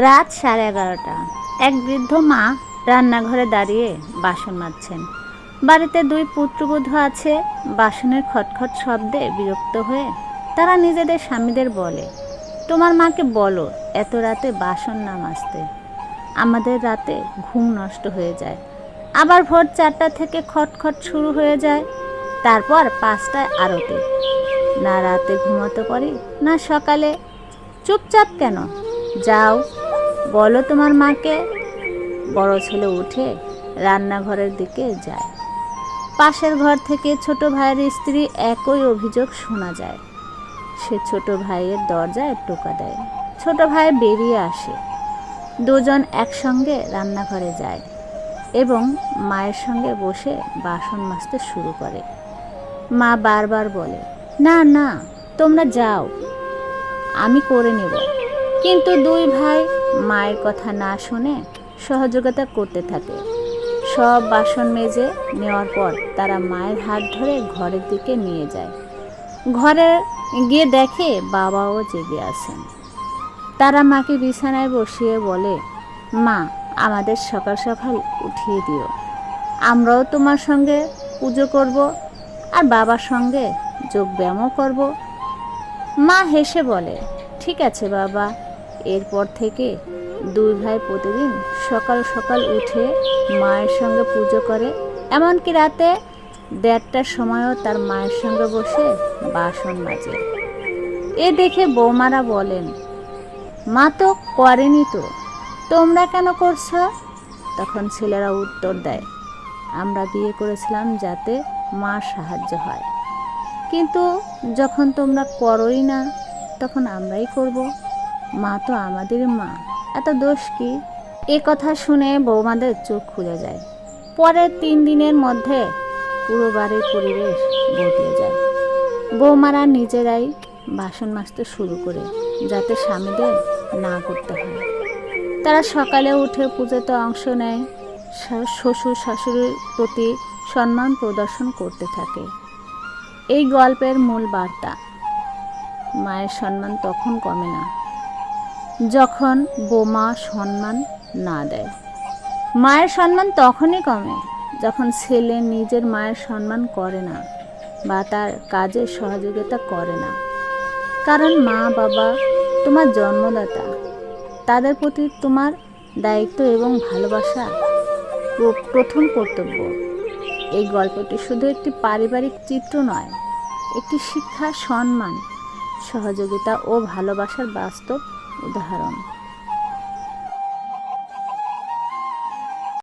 রাত সাড়ে এগারোটা। এক বৃদ্ধ মা রান্নাঘরে দাঁড়িয়ে বাসন মাজছেন। বাড়িতে দুই পুত্রবধূ আছে। বাসনের খটখট শব্দে বিরক্ত হয়ে তারা নিজেদের স্বামীদের বলে, তোমার মাকে বলো, এত রাতে বাসন না মাজতে। আমাদের রাতে ঘুম নষ্ট হয়ে যায়। আবার ভোর চারটা থেকে খটখট শুরু হয়ে যায়। তারপর পাঁচটায় আরতি। না রাতে ঘুমোতে পারি, না সকালে। চুপচাপ কেন? যাও বলো তোমার মাকে। বড় ছেলে উঠে রান্নাঘরের দিকে যায়। পাশের ঘর থেকে ছোট ভাইয়ের স্ত্রী একই অভিযোগ শোনা যায়। সে ছোট ভাইয়ের দরজায় টোকা দেয়। ছোট ভাই বেরিয়ে আসে। দুজন একসঙ্গে রান্নাঘরে যায় এবং মায়ের সঙ্গে বসে বাসন মাজতে শুরু করে। মা বারবার বলে, না না, তোমরা যাও। আমি করে নেব। কিন্তু দুই ভাই মায়ের কথা না শুনে সহযোগিতা করতে থাকে। সব বাসন মেজে নেওয়ার পর তারা মায়ের হাত ধরে ঘরের দিকে নিয়ে যায়। ঘরে গিয়ে দেখে বাবাও জেগে আছেন। তারা মাকে বিছানায় বসিয়ে বলে, মা, আমাদের সকাল সকাল উঠিয়ে দিও। আমরাও তোমার সঙ্গে পুজো করব আর বাবার সঙ্গে যোগব্যায়ামও করব। মা হেসে বলে, ঠিক আছে বাবা। এরপর থেকে দুই ভাই প্রতিদিন সকাল সকাল উঠে মায়ের সঙ্গে পুজো করে। এমনকি রাতে দেড়টার সময়ও তার মায়ের সঙ্গে বসে বাসন মাজে। এ দেখে বৌমারা বলেন, মা তো করেনি তো, তোমরা কেন করছ? তখন ছেলেরা উত্তর দেয়, আমরা বিয়ে করেছিলাম যাতে মা সাহায্য হয়। কিন্তু যখন তোমরা করোই না, তখন আমরাই করব। মা তো আমাদের মা। এত দোষ কি? এ কথা শুনে বৌমাদের চোখ খুলে যায়। পরের তিন দিনের মধ্যে পুরো বাড়ির পরিবেশ বদলে যায়। বৌমারা নিজেরাই বাসন মাজতে শুরু করে, যাতে স্বামীদের না করতে হয়। তারা সকালে উঠে পুজোতে অংশ নেয় শ্বশুর শাশুড়ির প্রতি সম্মান প্রদর্শন করতে থাকে। এই গল্পের মূল বার্তা, মায়ের সম্মান তখন কমে না। যখন বোমা সম্মান না দেয়। মায়ের সম্মান তখনই কমে যখন ছেলে নিজের মায়ের সম্মান করে না বা তার কাজে সহযোগিতা করে না। কারণ মা, বাবা তোমার জন্মদাতা। তাদের প্রতি তোমার দায়িত্ব এবং ভালোবাসা প্র- প্রথম কর্তব্য। এই গল্পটি শুধু একটি পারিবারিক চিত্র নয়, একটি শিক্ষা, সম্মান, সহযোগিতা ও ভালোবাসার বাস্তব উদাহরণ